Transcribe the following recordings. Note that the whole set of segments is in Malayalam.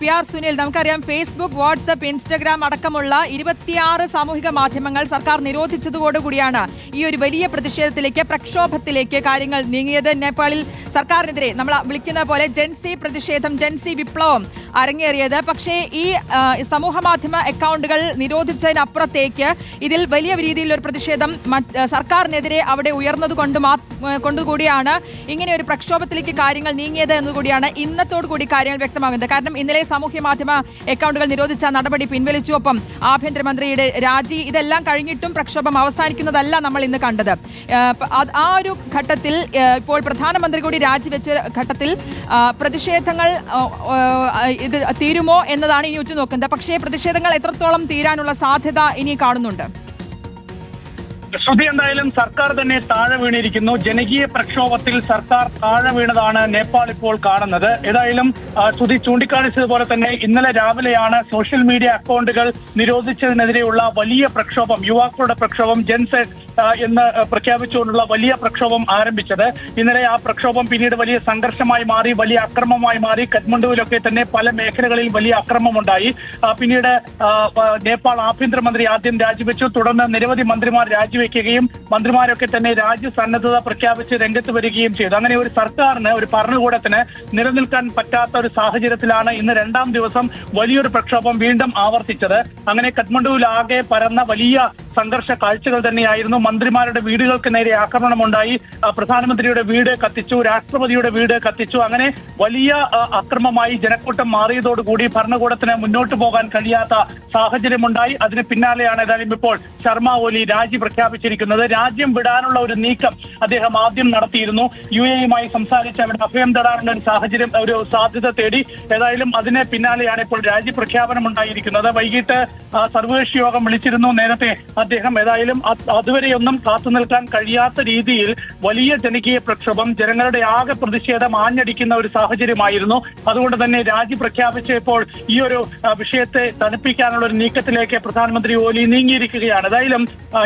പി ആർ സുനിൽ നമുക്കറിയാം ഫേസ്ബുക്ക് വാട്സപ്പ് ഇൻസ്റ്റഗ്രാം അടക്കമുള്ള ഇരുപത്തിയാറ് സാമൂഹിക മാധ്യമങ്ങൾ സർക്കാർ നിരോധിച്ചതോടുകൂടിയാണ് ഈ ഒരു വലിയ പ്രതിഷേധത്തിലേക്ക് പ്രക്ഷോഭത്തിലേക്ക് കാര്യങ്ങൾ നീങ്ങിയത്. നേപ്പാളിൽ സർക്കാരിനെതിരെ നമ്മൾ വിളിക്കുന്ന പോലെ ജെൻസി പ്രതിഷേധം ജെൻസി വിപ്ലവം അരങ്ങേറിയത്. പക്ഷേ ഈ സമൂഹ മാധ്യമ അക്കൗണ്ടുകൾ നിരോധിച്ചതിനപ്പുറത്തേക്ക് ഇതിൽ വലിയ രീതിയിലുള്ള ഒരു പ്രതിഷേധം സർക്കാരിനെതിരെ അവിടെ ഉയർന്നതുകൊണ്ട് കൊണ്ട് കൊണ്ടുകൂടിയാണ് ഇങ്ങനെ ഒരു പ്രക്ഷോഭത്തിലേക്ക് കാര്യങ്ങൾ നീങ്ങിയത് എന്നുകൂടിയാണ് ഇന്നത്തോടു കൂടി കാര്യങ്ങൾ വ്യക്തമാകുന്നത്. കാരണം ഇന്നലെ സാമൂഹ്യ മാധ്യമ അക്കൗണ്ടുകൾ നിരോധിച്ച നടപടി പിൻവലിച്ചു. ഒപ്പം ആഭ്യന്തരമന്ത്രിയുടെ രാജി ഇതെല്ലാം കഴിഞ്ഞിട്ടും പ്രക്ഷോഭം അവസാനിക്കുന്നതല്ല നമ്മൾ ഇന്ന് കണ്ടത്. ആ ഒരു ഘട്ടത്തിൽ ഇപ്പോൾ പ്രധാനമന്ത്രി കൂടി രാജിവെച്ച ഘട്ടത്തിൽ പ്രതിഷേധങ്ങൾ ഇത് തീരുമോ എന്നതാണ് ഇനി ഉറ്റുനോക്കുന്നത്. പക്ഷേ പ്രതിഷേധങ്ങൾ എത്രത്തോളം തീരാനുള്ള സാധ്യത ഇനി കാണുന്നുണ്ട്? ശ്രുതി എന്തായാലും സർക്കാർ തന്നെ താഴെ വീണിരിക്കുന്നു. ജനകീയ പ്രക്ഷോഭത്തിൽ സർക്കാർ താഴെ വീണതാണ് നേപ്പാൾ ഇപ്പോൾ കാണുന്നത്. ഏതായാലും ശ്രുതി ചൂണ്ടിക്കാണിച്ചതുപോലെ തന്നെ ഇന്നലെ രാവിലെയാണ് സോഷ്യൽ മീഡിയ അക്കൗണ്ടുകൾ നിരോധിച്ചതിനെതിരെയുള്ള വലിയ പ്രക്ഷോഭം യുവാക്കളുടെ പ്രക്ഷോഭം ജെൻസെറ്റ് എന്ന് പ്രഖ്യാപിച്ചുകൊണ്ടുള്ള വലിയ പ്രക്ഷോഭം ആരംഭിച്ചത്. ഇന്നലെ ആ പ്രക്ഷോഭം പിന്നീട് വലിയ സംഘർഷമായി മാറി വലിയ അക്രമമായി മാറി. കഠ്മണ്ഡുവിലൊക്കെ തന്നെ പല മേഖലകളിൽ വലിയ അക്രമമുണ്ടായി. പിന്നീട് നേപ്പാൾ ആഭ്യന്തരമന്ത്രി ആദ്യം രാജിവെച്ചു. തുടർന്ന് നിരവധി മന്ത്രിമാർ രാജിവെക്കുകയും മന്ത്രിമാരൊക്കെ തന്നെ രാജ്യസന്നദ്ധത പ്രഖ്യാപിച്ച് രംഗത്ത് വരികയും ചെയ്തു. അങ്ങനെ ഒരു സർക്കാരിന് ഒരു ഭരണകൂടത്തിന് നിലനിൽക്കാൻ പറ്റാത്ത ഒരു സാഹചര്യത്തിലാണ് ഇന്ന് രണ്ടാം ദിവസം വലിയൊരു പ്രക്ഷോഭം വീണ്ടും ആവർത്തിച്ചത്. അങ്ങനെ കഠ്മണ്ഡുവിലാകെ പരന്ന വലിയ സംഘർഷ കാഴ്ചകൾ തന്നെയായിരുന്നു. മന്ത്രിമാരുടെ വീടുകൾക്ക് നേരെ ആക്രമണമുണ്ടായി. പ്രധാനമന്ത്രിയുടെ വീട് കത്തിച്ചു രാഷ്ട്രപതിയുടെ വീട് കത്തിച്ചു. അങ്ങനെ വലിയ അക്രമമായി ജനക്കൂട്ടം മാറിയതോടുകൂടി ഭരണകൂടത്തിന് മുന്നോട്ട് പോകാൻ കഴിയാത്ത സാഹചര്യമുണ്ടായി. അതിന് പിന്നാലെയാണ് ഏതായാലും ഇപ്പോൾ ശർമ്മ ഒലി രാജി പ്രഖ്യാപിച്ചിരിക്കുന്നത്. രാജ്യം വിടാനുള്ള ഒരു നീക്കം അദ്ദേഹം ആദ്യം നടത്തിയിരുന്നു. യു എയുമായി സംസാരിച്ച് അവിടെ അഭയം തേടാനുള്ള ഒരു സാഹചര്യം ഒരു സാധ്യത തേടി ഏതായാലും അതിന് പിന്നാലെയാണ് ഇപ്പോൾ രാജി പ്രഖ്യാപനം ഉണ്ടായിരിക്കുന്നത് വൈകിട്ട് സർവകക്ഷി യോഗം വിളിച്ചിരുന്നു. നേരത്തെ അദ്ദേഹം ഏതായാലും അത് അതുവരെയൊന്നും കാത്തു നിൽക്കാൻ കഴിയാത്ത രീതിയിൽ വലിയ ജനകീയ പ്രക്ഷോഭം ജനങ്ങളുടെ ആകെ പ്രതിഷേധം ആഞ്ഞടിക്കുന്ന ഒരു സാഹചര്യമായിരുന്നു. അതുകൊണ്ട് തന്നെ രാജി പ്രഖ്യാപിച്ചപ്പോൾ ഈ ഒരു വിഷയത്തെ തണുപ്പിക്കാനുള്ള ഒരു നീക്കത്തിലേക്ക് പ്രധാനമന്ത്രി ഓലി നീങ്ങിയിരിക്കുകയാണ്. ഏതായാലും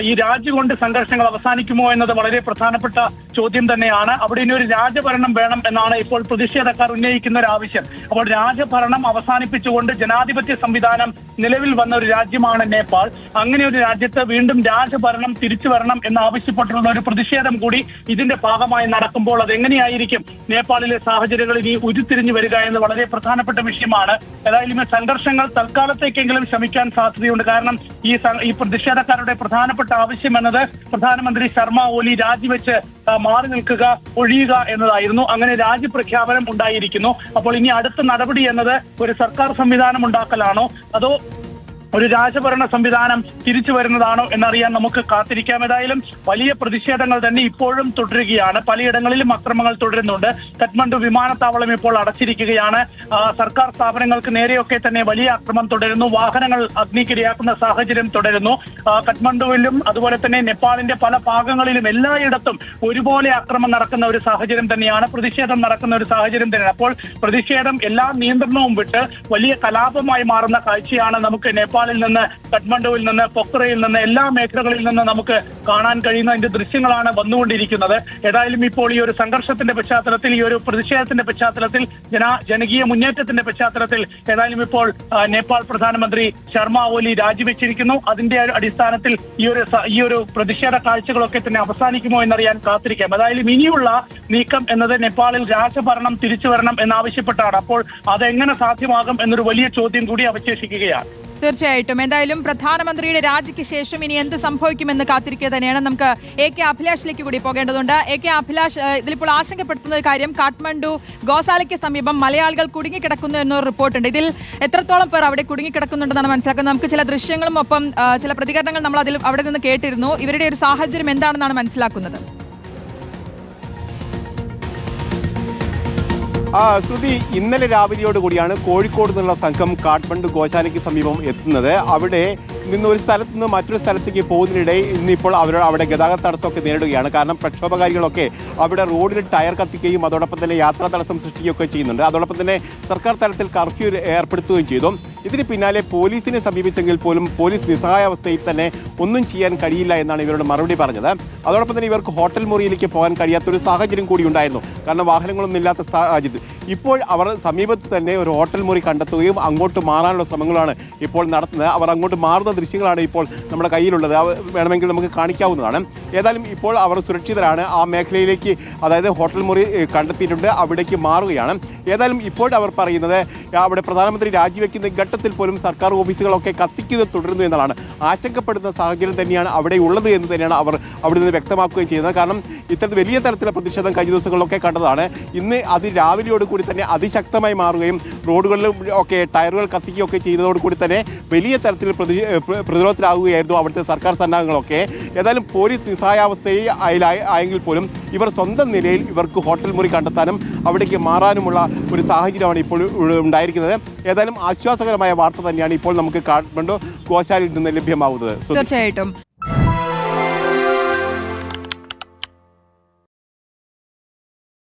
ഈ രാജി കൊണ്ട് സംഘർഷങ്ങൾ അവസാനിക്കുമോ എന്നത് വളരെ പ്രധാനപ്പെട്ട ചോദ്യം തന്നെയാണ്. അവിടെ ഇനി ഒരു രാജഭരണം വേണം എന്നാണ് ഇപ്പോൾ പ്രതിഷേധക്കാർ ഉന്നയിക്കുന്ന ഒരു ആവശ്യം. അപ്പോൾ രാജഭരണം അവസാനിപ്പിച്ചുകൊണ്ട് ജനാധിപത്യ സംവിധാനം നിലവിൽ വന്ന ഒരു രാജ്യമാണ് നേപ്പാൾ. അങ്ങനെ ഒരു രാജ്യത്ത് വീണ്ടും രാജഭരണം തിരിച്ചു വരണം എന്ന് ആവശ്യപ്പെട്ടുള്ള ഒരു പ്രതിഷേധം കൂടി ഇതിന്റെ ഭാഗമായി നടക്കുമ്പോൾ അത് എങ്ങനെയായിരിക്കും? നേപ്പാളിലെ സാഹചര്യങ്ങൾ ഇനി ഉരുത്തിരിഞ്ഞു വരിക എന്ന് വളരെ പ്രധാനപ്പെട്ട വിഷയമാണ്. ഏതായാലും സംഘർഷങ്ങൾ തൽക്കാലത്തേക്കെങ്കിലും ശമിക്കാൻ സാധ്യതയുണ്ട്. കാരണം ഈ ഈ പ്രതിഷേധക്കാരുടെ പ്രധാനപ്പെട്ട ആവശ്യം എന്നത് പ്രധാനമന്ത്രി ശർമ്മ ഓലി രാജിവെച്ച് മാറി നിൽക്കുക ഒഴിയുക എന്നതായിരുന്നു. അങ്ങനെ രാജ്യപ്രഖ്യാപനം ഉണ്ടായിരിക്കുന്നു. അപ്പോൾ ഇനി അടുത്ത നടപടി എന്നത് ഒരു സർക്കാർ സംവിധാനം ഉണ്ടാക്കലാണോ? അതോ ഒരു രാജഭരണ സംവിധാനം തിരിച്ചു വരുന്നതാണോ എന്നറിയാൻ നമുക്ക് കാത്തിരിക്കാം. ഏതായാലും വലിയ പ്രതിഷേധങ്ങൾ തന്നെ ഇപ്പോഴും തുടരുകയാണ്. പലയിടങ്ങളിലും അക്രമങ്ങൾ തുടരുന്നുണ്ട്. കഠ്മണ്ഡു വിമാനത്താവളം ഇപ്പോൾ അടച്ചിരിക്കുകയാണ്. സർക്കാർ സ്ഥാപനങ്ങൾക്ക് നേരെയൊക്കെ തന്നെ വലിയ അക്രമം തുടരുന്നു. വാഹനങ്ങൾ അഗ്നിക്കിരയാക്കുന്ന സാഹചര്യം തുടരുന്നു. കഠ്മണ്ഡുവിലും അതുപോലെ തന്നെ നേപ്പാളിന്റെ പല ഭാഗങ്ങളിലും എല്ലായിടത്തും ഒരുപോലെ അക്രമം നടക്കുന്ന ഒരു സാഹചര്യം തന്നെയാണ്. പ്രതിഷേധം നടക്കുന്ന ഒരു സാഹചര്യം തന്നെയാണ്. അപ്പോൾ പ്രതിഷേധം എല്ലാ നിയന്ത്രണവും വിട്ട് വലിയ കലാപമായി മാറുന്ന കാഴ്ചയാണ് നമുക്ക് നേപ്പാളിൽ നിന്ന് കഠ്മണ്ഡുവിൽ നിന്ന് പൊക്രയിൽ നിന്ന് എല്ലാ മേഖലകളിൽ നിന്ന് നമുക്ക് കാണാൻ കഴിയുന്ന അതിന്റെ ദൃശ്യങ്ങളാണ് വന്നുകൊണ്ടിരിക്കുന്നത്. ഏതായാലും ഇപ്പോൾ ഈ ഒരു സംഘർഷത്തിന്റെ പശ്ചാത്തലത്തിൽ ഈ ഒരു പ്രതിഷേധത്തിന്റെ പശ്ചാത്തലത്തിൽ ജന ജനകീയ മുന്നേറ്റത്തിന്റെ പശ്ചാത്തലത്തിൽ ഏതായാലും ഇപ്പോൾ നേപ്പാൾ പ്രധാനമന്ത്രി ശർമ്മ ഓലി രാജിവെച്ചിരിക്കുന്നു. അതിന്റെ അടിസ്ഥാനത്തിൽ ഈ ഒരു ഈ ഒരു പ്രതിഷേധ കാഴ്ചകളൊക്കെ തന്നെ അവസാനിക്കുമോ എന്നറിയാൻ കാത്തിരിക്കാം. ഏതായാലും ഇനിയുള്ള നീക്കം എന്നത് നേപ്പാളിൽ രാജഭരണം തിരിച്ചു വരണം എന്നാവശ്യപ്പെട്ടാണ്. അപ്പോൾ അതെങ്ങനെ സാധ്യമാകും എന്നൊരു വലിയ ചോദ്യം കൂടി അവശേഷിക്കുകയാണ്. തീർച്ചയായിട്ടും. എന്തായാലും പ്രധാനമന്ത്രിയുടെ രാജിക്ക് ശേഷം ഇനി എന്ത് സംഭവിക്കുമെന്ന് കാത്തിരിക്കുക തന്നെയാണ് നമുക്ക് എ കെ അഭിലാഷിലേക്ക് കൂടി പോകേണ്ടതുണ്ട്. എ കെ അഭിലാഷ് ഇതിലിപ്പോൾ ആശങ്കപ്പെടുത്തുന്ന ഒരു കാര്യം കാഠ്മണ്ഡു ഗോസാലയ്ക്ക് സമീപം മലയാളികൾ കുടുങ്ങിക്കിടക്കുന്നു എന്നൊരു റിപ്പോർട്ടുണ്ട്. ഇതിൽ എത്രത്തോളം പേർ അവിടെ കുടുങ്ങിക്കിടക്കുന്നുണ്ടെന്നാണ് മനസ്സിലാക്കുന്നത്. നമുക്ക് ചില ദൃശ്യങ്ങളും ഒപ്പം ചില പ്രതികരണങ്ങൾ നമ്മൾ അതിൽ അവിടെ നിന്ന് കേട്ടിരുന്നു. ഇവരുടെ ഒരു സാഹചര്യം എന്താണെന്നാണ് മനസ്സിലാക്കുന്നത്? ശ്രുതി ഇന്നലെ രാവിലെയോട് കൂടിയാണ് കോഴിക്കോട് നിന്നുള്ള സംഘം കാഠ്മണ്ഡു ഗോശാലയ്ക്ക് സമീപം എത്തുന്നത്. അവിടെ നിന്ന് ഒരു സ്ഥലത്ത് നിന്ന് മറ്റൊരു സ്ഥലത്തേക്ക് പോകുന്നതിനിടെ ഇന്നിപ്പോൾ അവർ അവിടെ ഗതാഗത തടസ്സമൊക്കെ നേരിടുകയാണ്. കാരണം പ്രക്ഷോഭകാരികളൊക്കെ അവിടെ റോഡിൽ ടയർ കത്തിക്കുകയും അതോടൊപ്പം തന്നെ യാത്രാ തടസ്സം സൃഷ്ടിക്കുകയൊക്കെ ചെയ്യുന്നുണ്ട്. അതോടൊപ്പം തന്നെ സർക്കാർ തലത്തിൽ കർഫ്യൂ ഏർപ്പെടുത്തുകയും ചെയ്തു. ഇതിന് പിന്നാലെ പോലീസിനെ സമീപിച്ചെങ്കിൽ പോലും പോലീസ് നിസ്സഹായാവസ്ഥയിൽ തന്നെ ഒന്നും ചെയ്യാൻ കഴിയില്ല എന്നാണ് ഇവരുടെ മറുപടി പറഞ്ഞത്. അതോടൊപ്പം തന്നെ ഇവർക്ക് ഹോട്ടൽ മുറിയിലേക്ക് പോകാൻ കഴിയാത്തൊരു സാഹചര്യം കൂടി ഉണ്ടായിരുന്നു. കാരണം വാഹനങ്ങളൊന്നും ഇല്ലാത്ത സാഹചര്യത്തിൽ ഇപ്പോൾ അവർ സമീപത്ത് തന്നെ ഒരു ഹോട്ടൽ മുറി കണ്ടെത്തുകയും അങ്ങോട്ട് മാറാനുള്ള ശ്രമങ്ങളാണ് ഇപ്പോൾ നടത്തുന്നത്. അവർ അങ്ങോട്ട് മാറുന്ന ദൃശ്യങ്ങളാണ് ഇപ്പോൾ നമ്മുടെ കയ്യിലുള്ളത്. വേണമെങ്കിൽ നമുക്ക് കാണിക്കാവുന്നതാണ്. ഏതായാലും ഇപ്പോൾ അവർ സുരക്ഷിതരാണ്. ആ മേഖലയിലേക്ക് അതായത് ഹോട്ടൽ മുറി കണ്ടെത്തിയിട്ടുണ്ട്. അവിടേക്ക് മാറുകയാണ്. ഏതായാലും ഇപ്പോൾ അവർ പറയുന്നത് അവിടെ പ്രധാനമന്ത്രി രാജിവെക്കുന്ന ഘട്ടത്തിൽ പോലും സർക്കാർ ഓഫീസുകളൊക്കെ കത്തിക്കുന്നത് തുടരുന്നു എന്നതാണ്. ആശങ്കപ്പെടുന്ന സാഹചര്യം തന്നെയാണ് അവിടെ ഉള്ളത് എന്ന് തന്നെയാണ് അവർ അവിടെ നിന്ന് വ്യക്തമാക്കുകയും ചെയ്യുന്നത്. കാരണം ഇത്തരത്തിൽ വലിയ തരത്തിലുള്ള പ്രതിഷേധം കഴിഞ്ഞ ദിവസങ്ങളിലൊക്കെ കണ്ടതാണ്. ഇന്ന് അത് രാവിലെയോട് കൂടി തന്നെ അതിശക്തമായി മാറുകയും റോഡുകളിലും ഒക്കെ ടയറുകൾ കത്തിക്കുകയൊക്കെ ചെയ്യുന്നതോടുകൂടി കൂടി തന്നെ വലിയ തരത്തിൽ പ്രതി പ്ര- പ്രതിരോധത്തിലാവുകയായിരുന്നു അവിടുത്തെ സർക്കാർ സന്നാഹങ്ങളൊക്കെ. ഏതായാലും പോലീസ് നിസ്സായാവസ്ഥയിൽ ആയി- ആയെങ്കിൽ പോലും ഇവർ സ്വന്തം നിലയിൽ ഇവർക്ക് ഹോട്ടൽ മുറി കണ്ടെത്താനും അവിടേക്ക് മാറാനുമുള്ള ഒരു സാഹചര്യമാണ് ഇപ്പോൾ ഉണ്ടായിരിക്കുന്നത്. ഏതായാലും ആശ്വാസകരമായ വാർത്ത തന്നെയാണ് ഇപ്പോൾ നമുക്ക് കാഠ്മണ്ഡു കോശാലിൽ നിന്ന് ലഭ്യമാവുന്നത്. തീർച്ചയായിട്ടും.